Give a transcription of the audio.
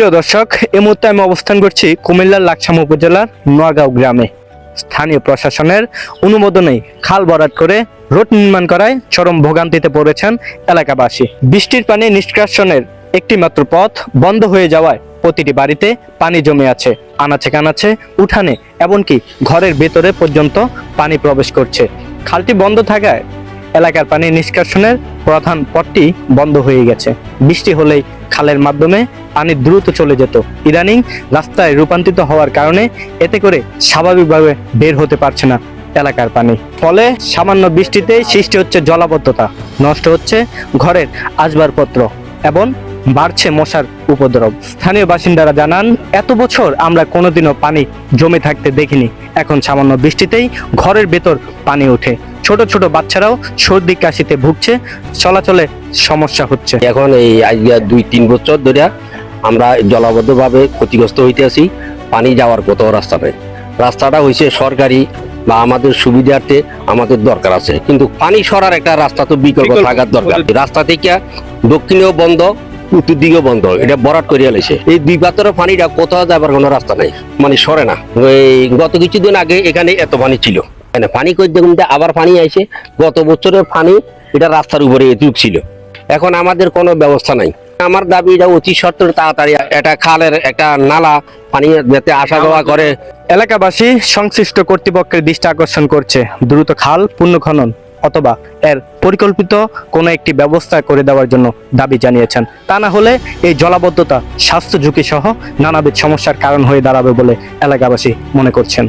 প্রিয় দর্শক এই মুহূর্তে আমি অবস্থান করছি কুমিল্লার লাকসাম উপজেলার নোয়াগাঁও গ্রামে। স্থানীয় প্রশাসনের অনুমোদনে খাল ভরাট করে রোড নির্মাণ করায় চরম ভোগান্তিতে পড়েছেন এলাকাবাসী। বৃষ্টির পানি নিষ্কাশনের একটি মাত্র পথ বন্ধ হয়ে যাওয়ায় প্রতিটি বাড়িতে পানি জমে আছে। আনাচে কানাচে, উঠানে, এমনকি ঘরের ভেতরে পর্যন্ত পানি প্রবেশ করছে। খালটি বন্ধ থাকায় এলাকার পানি নিষ্কাশনের প্রধান পথটি বন্ধ হয়ে গেছে। বৃষ্টি হলেই খালের মাধ্যমে পানি দ্রুত চলে যেত। ইদানিং রাস্তায় রূপান্তরিত হওয়ার কারণে এতে করে স্বাভাবিকভাবে বের হতে পারছে না এলাকার পানি। ফলে সামান্য বৃষ্টিতেই সৃষ্টি হচ্ছে জলাবদ্ধতা, নষ্ট হচ্ছে ঘরের আসবাবপত্র এবং বাড়ছে মশার উপদ্রব। স্থানীয় বাসিন্দারা জানান এত বছর আমরা কোনোদিনও পানি জমে থাকতে দেখিনি। এখন সামান্য বৃষ্টিতেই ঘরের ভেতর পানি ওঠে। ছোট ছোট বাচ্চারাও সর্দি কাশিতে ভুগছে চলাচলে সমস্যা হচ্ছে। এখন এই আজকে দুই তিন বছর ধরে আমরা জলাবদ্ধভাবে ক্ষতিগ্রস্ত হইতে আছি পানি যাওয়ার কোথাও রাস্তা নেই রাস্তাটা হয়েছে সরকারি বা আমাদের সুবিধার্থে আমাদের দরকার আছে। কিন্তু পানি সরার একটা রাস্তা তো বিকল্প বিকল্প- থাকার দরকার। রাস্তা থেকে দক্ষিণেও বন্ধ উত্তর দিকেও বন্ধ। এটা বরাট করিয়া লেছে এই দুই পাত্রের পানিটা কোথাও যাবার কোনো রাস্তা নাই। মানে সরে না। এই গত কিছুদিন আগে এখানে এত পানি ছিল। মানে পানি করে দেখুন আবার পানি আইছে। গত বছরের পানি এটা রাস্তার উপরে এটুক ছিল এখন আমাদের কোনো ব্যবস্থা নাই। আমার দাবি এটা অতি সত্তর তাড়াতাড়ি একটা খালের একটা নালা পানি যাতে আসা যাওয়া করে। এলাকাবাসী সংশ্লিষ্ট কর্তৃপক্ষের দৃষ্টি আকর্ষণ করছে। দ্রুত খাল পুনঃখনন অথবা এর পরিকল্পিত কোনো একটি ব্যবস্থা করে দেওয়ার জন্য দাবি জানিয়েছেন। তা না হলে এই জলাবদ্ধতা, স্বাস্থ্য ঝুঁকি সহ নানাবিধ সমস্যার কারণ হয়ে দাঁড়াবে বলে এলাকাবাসী মনে করছেন।